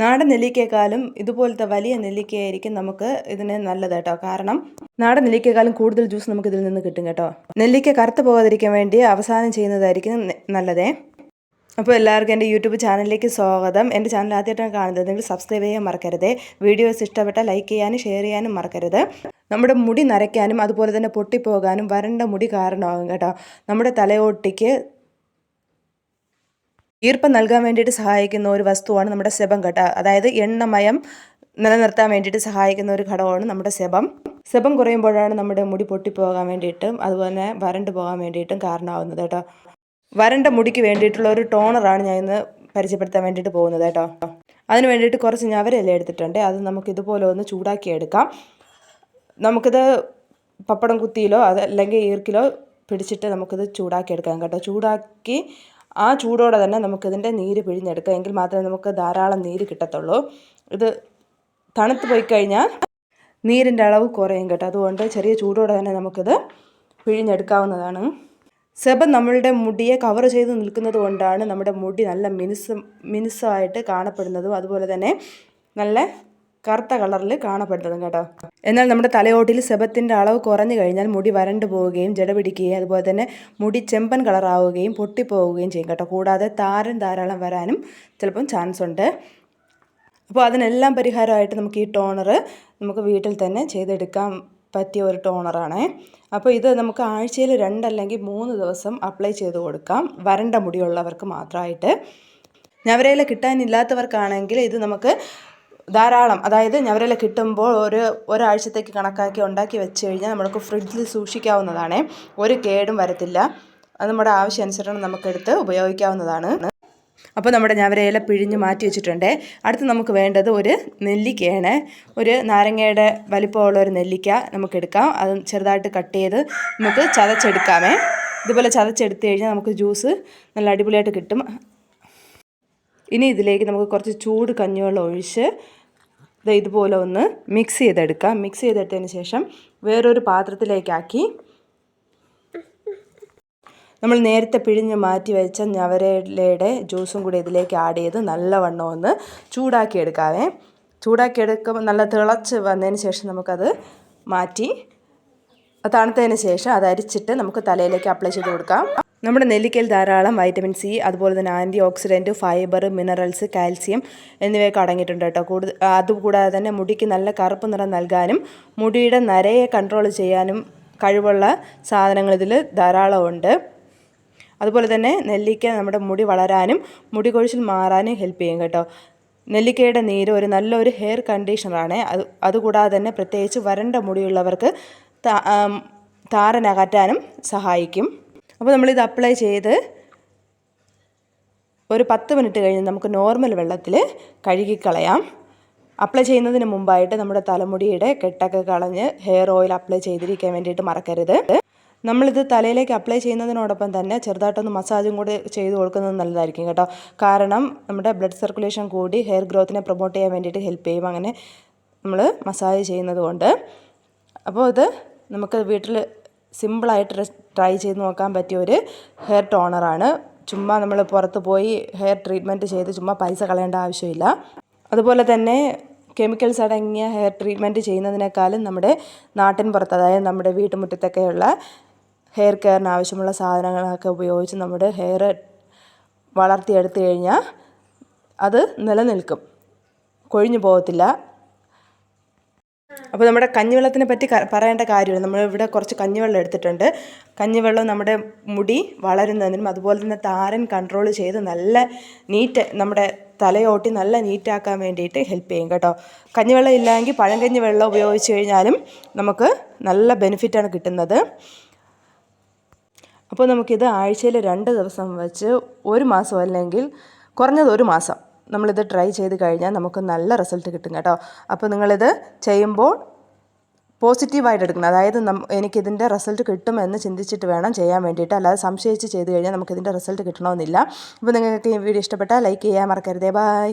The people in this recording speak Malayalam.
നാടൻ നെല്ലിക്കയെക്കാളും ഇതുപോലത്തെ വലിയ നെല്ലിക്കയായിരിക്കും നമുക്ക് ഇതിന് നല്ലത് കേട്ടോ. കാരണം നാടൻ നെല്ലിക്കയെക്കാളും കൂടുതൽ ജ്യൂസ് നമുക്ക് ഇതിൽ നിന്ന് കിട്ടും കേട്ടോ. നെല്ലിക്ക കറുത്ത് പോകാതിരിക്കാൻ വേണ്ടി അവസാനം ചെയ്യുന്നതായിരിക്കും നല്ലതേ. അപ്പോൾ എല്ലാവർക്കും എന്റെ യൂട്യൂബ് ചാനലിലേക്ക് സ്വാഗതം. എന്റെ ചാനൽ ആദ്യമായിട്ടാണ് കാണുന്നത് നിങ്ങൾ സബ്സ്ക്രൈബ് ചെയ്യാൻ മറക്കരുത്. വീഡിയോസ് ഇഷ്ടപ്പെട്ട ലൈക്ക് ചെയ്യാനും ഷെയർ ചെയ്യാനും മറക്കരുത്. നമ്മുടെ മുടി നരയ്ക്കാനും അതുപോലെ തന്നെ പൊട്ടിപ്പോകാനും വരണ്ട മുടി കാരണമാകും കേട്ടോ. നമ്മുടെ തലയോട്ടിക്ക് ഈർപ്പം നൽകാൻ വേണ്ടിയിട്ട് സഹായിക്കുന്ന ഒരു വസ്തുവാണ് നമ്മുടെ സെബം കേട്ടോ അതായത് എണ്ണമയം നിലനിർത്താൻ വേണ്ടിയിട്ട് സഹായിക്കുന്ന ഒരു ഘടകമാണ് നമ്മുടെ സെബം. സെബം കുറയുമ്പോഴാണ് നമ്മുടെ മുടി പൊട്ടിപ്പോകാൻ വേണ്ടിയിട്ടും അതുപോലെ തന്നെ വരണ്ട് പോകാൻ വേണ്ടിയിട്ടും കാരണമാവുന്നത് കേട്ടോ. വരണ്ട മുടിക്ക് വേണ്ടിയിട്ടുള്ള ഒരു ടോണറാണ് ഞാൻ ഇന്ന് പരിചയപ്പെടുത്താൻ വേണ്ടിയിട്ട് പോകുന്നത് കേട്ടോ. അതിന് വേണ്ടിയിട്ട് കുറച്ച് ഞവരല്ലേ എടുത്തിട്ടുണ്ട്. അത് നമുക്ക് ഇതുപോലെ ഒന്ന് ചൂടാക്കി എടുക്കാം. നമുക്കിത് പപ്പടം കുത്തിയിലോ അത് അല്ലെങ്കിൽ ഈർക്കിലോ പിടിച്ചിട്ട് നമുക്കിത് ചൂടാക്കി എടുക്കാം കേട്ടോ. ചൂടാക്കി ആ ചൂടോടെ തന്നെ നമുക്കിതിന്റെ നീര് പിഴിഞ്ഞെടുക്കാം. എങ്കിൽ മാത്രമേ നമുക്ക് ധാരാളം നീര് കിട്ടത്തുള്ളൂ. ഇത് തണുത്ത് പോയി കഴിഞ്ഞാൽ നീരിന്റെ അളവ് കുറയും കേട്ടോ. അതുകൊണ്ട് ചെറിയ ചൂടോടെ തന്നെ നമുക്കിത് പിഴിഞ്ഞെടുക്കാവുന്നതാണ്. സെബം നമ്മളുടെ മുടിയെ കവർ ചെയ്ത് നിൽക്കുന്നത് കൊണ്ടാണ് നമ്മുടെ മുടി നല്ല മിനുസ് മിനുസമായിട്ട് കാണപ്പെടുന്നതും അതുപോലെ തന്നെ നല്ല കറുത്ത കളറിൽ കാണപ്പെടുന്നതും കേട്ടോ. എന്നാൽ നമ്മുടെ തലയോട്ടിൽ സെബത്തിന്റെ അളവ് കുറഞ്ഞു കഴിഞ്ഞാൽ മുടി വരണ്ടു പോവുകയും ജട പിടിക്കുകയും അതുപോലെ തന്നെ മുടി ചെമ്പൻ കളറാവുകയും പൊട്ടിപ്പോവുകയും ചെയ്യും കേട്ടോ. കൂടാതെ താരൻ ധാരാളം വരാനും ചിലപ്പം ചാൻസ് ഉണ്ട്. അപ്പോൾ അതിനെല്ലാം പരിഹാരമായിട്ട് നമുക്ക് ഈ ടോണർ നമുക്ക് വീട്ടിൽ തന്നെ ചെയ്തെടുക്കാൻ പറ്റിയ ഒരു ടോണറാണ് അപ്പോൾ ഇത് നമുക്ക് ആഴ്ചയിൽ രണ്ടല്ലെങ്കിൽ മൂന്ന് ദിവസം അപ്ലൈ ചെയ്ത് കൊടുക്കാം. വരണ്ട മുടിയുള്ളവർക്ക് മാത്രമായിട്ട്. ഞവരയിൽ കിട്ടാനില്ലാത്തവർക്കാണെങ്കിൽ ഇത് നമുക്ക് ധാരാളം അതായത് ഞവരല കിട്ടുമ്പോൾ ഒരു ഒരാഴ്ചത്തേക്ക് കണക്കാക്കി ഉണ്ടാക്കി വെച്ച് കഴിഞ്ഞാൽ നമുക്ക് ഫ്രിഡ്ജിൽ സൂക്ഷിക്കാവുന്നതാണ്. ഒരു കേടും വരത്തില്ല. അത് നമ്മുടെ ആവശ്യാനുസരണം നമുക്കെടുത്ത് ഉപയോഗിക്കാവുന്നതാണ്. അപ്പോൾ നമ്മുടെ ഞവരയില പിഴിഞ്ഞ് മാറ്റി വെച്ചിട്ടുണ്ട്. അടുത്ത് നമുക്ക് വേണ്ടത് ഒരു നെല്ലിക്കയാണ്. ഒരു നാരങ്ങയുടെ വലിപ്പമുള്ള ഒരു നെല്ലിക്ക നമുക്കെടുക്കാം. അത് ചെറുതായിട്ട് കട്ട് ചെയ്ത് നമുക്ക് ചതച്ചെടുക്കാമേ. ഇതുപോലെ ചതച്ചെടുത്ത് കഴിഞ്ഞാൽ നമുക്ക് ജ്യൂസ് നല്ല അടിപൊളിയായിട്ട് കിട്ടും. ഇനി ഇതിലേക്ക് നമുക്ക് കുറച്ച് ചൂട് കഞ്ഞിവെള്ളം ഒഴിച്ച് ഇതുപോലെ ഒന്ന് മിക്സ് ചെയ്തെടുക്കാം. മിക്സ് ചെയ്തെടുത്തതിന് ശേഷം വേറൊരു പാത്രത്തിലേക്കാക്കി. നമ്മൾ നേരത്തെ പിഴിഞ്ഞ് മാറ്റി വെച്ച ഞവരയിലയുടെ ജ്യൂസും കൂടി ഇതിലേക്ക് ആഡ് ചെയ്ത് നല്ലവണ്ണം ഒന്ന് ചൂടാക്കി എടുക്കാവേ ചൂടാക്കി നല്ല തിളച്ച് വന്നതിന് ശേഷം നമുക്കത് മാറ്റി. തണുത്തതിന് ശേഷം അത് അരിച്ചിട്ട് നമുക്ക് തലയിലേക്ക് അപ്ലൈ ചെയ്ത് കൊടുക്കാം. നമ്മുടെ നെല്ലിക്കയിൽ ധാരാളം വൈറ്റമിൻ സി അതുപോലെ തന്നെ antioxidant fibre minerals calcium എന്നിവയൊക്കെ അടങ്ങിയിട്ടുണ്ട് കേട്ടോ. കൂടുതൽ അതുകൂടാതെ തന്നെ മുടിക്ക് നല്ല കറുപ്പ് നിറം നൽകാനും മുടിയുടെ നരയെ കൺട്രോൾ ചെയ്യാനും കഴിവുള്ള സാധനങ്ങൾ ഇതിൽ ധാരാളമുണ്ട് അതുപോലെ തന്നെ നെല്ലിക്ക നമ്മുടെ മുടി വളരാനും മുടി കൊഴിച്ചിൽ മാറാനും ഹെൽപ്പ് ചെയ്യും കേട്ടോ. നെല്ലിക്കയുടെ നീര് ഒരു നല്ലൊരു ഹെയർ കണ്ടീഷണറാണ് അത് അതുകൂടാതെ തന്നെ പ്രത്യേകിച്ച് വരണ്ട മുടിയുള്ളവർക്ക് താരനകറ്റാനും സഹായിക്കും. അപ്പോൾ നമ്മളിത് അപ്ലൈ ചെയ്ത് ഒരു പത്ത് മിനിറ്റ് കഴിഞ്ഞ് നമുക്ക് നോർമൽ വെള്ളത്തിൽ കഴുകിക്കളയാം അപ്ലൈ ചെയ്യുന്നതിന് മുമ്പായിട്ട് നമ്മുടെ തലമുടിയുടെ കെട്ടൊക്കെ കളഞ്ഞ് ഹെയർ ഓയിൽ അപ്ലൈ ചെയ്തിരിക്കാൻ വേണ്ടിയിട്ട് മറക്കരുത്. നമ്മളിത് തലയിലേക്ക് അപ്ലൈ ചെയ്യുന്നതിനോടൊപ്പം തന്നെ ചെറുതായിട്ടൊന്ന് മസാജും കൂടി ചെയ്ത് കൊടുക്കുന്നത് നല്ലതായിരിക്കും കേട്ടോ. കാരണം നമ്മുടെ ബ്ലഡ് സർക്കുലേഷൻ കൂടി ഹെയർ ഗ്രോത്തിനെ പ്രൊമോട്ട് ചെയ്യാൻ വേണ്ടിയിട്ട് ഹെൽപ്പ് ചെയ്യും. അങ്ങനെ നമ്മൾ മസാജ് ചെയ്യുന്നത് കൊണ്ട്. അപ്പോൾ ഇത് നമുക്ക് വീട്ടിൽ സിമ്പിളായിട്ട് ട്രൈ ചെയ്ത് നോക്കാൻ പറ്റിയ ഒരു ഹെയർ ടോണറാണ്. ചുമ്മാ നമ്മൾ പുറത്ത് പോയി ഹെയർ ട്രീറ്റ്മെന്റ് ചെയ്ത് ചുമ്മാ പൈസ കളയേണ്ട ആവശ്യമില്ല. അതുപോലെ തന്നെ കെമിക്കൽസ് അടങ്ങിയ ഹെയർ ട്രീറ്റ്മെന്റ് ചെയ്യുന്നതിനേക്കാളും നമ്മുടെ നാട്ടിൻ പുറത്ത് അതായത് നമ്മുടെ വീട്ടുമുറ്റത്തൊക്കെയുള്ള ഹെയർ കെയറിന് ആവശ്യമുള്ള സാധനങ്ങളൊക്കെ ഉപയോഗിച്ച് നമ്മുടെ ഹെയർ വളർത്തിയെടുത്തു കഴിഞ്ഞാൽ അത് നിലനിൽക്കും. കൊഴിഞ്ഞു പോകത്തില്ല. അപ്പോൾ നമ്മുടെ കഞ്ഞിവെള്ളത്തിനെ പറ്റി പറയേണ്ട കാര്യമില്ല. നമ്മൾ ഇവിടെ കുറച്ച് കഞ്ഞിവെള്ളം എടുത്തിട്ടുണ്ട്. കഞ്ഞിവെള്ളം നമ്മുടെ മുടി വളരുന്നതിനും അതുപോലെ തന്നെ താരൻ കൺട്രോൾ ചെയ്ത് നല്ല നീറ്റ് നമ്മുടെ തലയോട്ടി നല്ല നീറ്റാക്കാൻ വേണ്ടിയിട്ട് ഹെൽപ്പ് ചെയ്യും കേട്ടോ. കഞ്ഞിവെള്ളം ഇല്ലെങ്കിൽ പഴങ്കഞ്ഞി വെള്ളം ഉപയോഗിച്ച് കഴിഞ്ഞാലും നമുക്ക് നല്ല ബെനിഫിറ്റാണ് കിട്ടുന്നത്. അപ്പോൾ നമുക്കിത് ആഴ്ചയിൽ രണ്ട് ദിവസം വെച്ച് ഒരു മാസം അല്ലെങ്കിൽ കുറഞ്ഞത് ഒരു മാസം നമ്മളിത് ട്രൈ ചെയ്ത് കഴിഞ്ഞാൽ നമുക്ക് നല്ല റിസൾട്ട് കിട്ടും കേട്ടോ. അപ്പോൾ നിങ്ങളിത് ചെയ്യുമ്പോൾ പോസിറ്റീവായിട്ട് എടുക്കണം. അതായത് നം എനിക്കിതിന്റെ റിസൾട്ട് കിട്ടുമെന്ന് ചിന്തിച്ചിട്ട് വേണം ചെയ്യാൻ വേണ്ടിയിട്ട്. അല്ലാതെ സംശയിച്ച് ചെയ്ത് കഴിഞ്ഞാൽ നമുക്കിതിന്റെ റിസൾട്ട് കിട്ടണമെന്നില്ല. അപ്പോൾ നിങ്ങൾക്ക് ഈ വീഡിയോ ഇഷ്ടപ്പെട്ടാൽ ലൈക്ക് ചെയ്യാൻ മറക്കരുതേ. ബൈ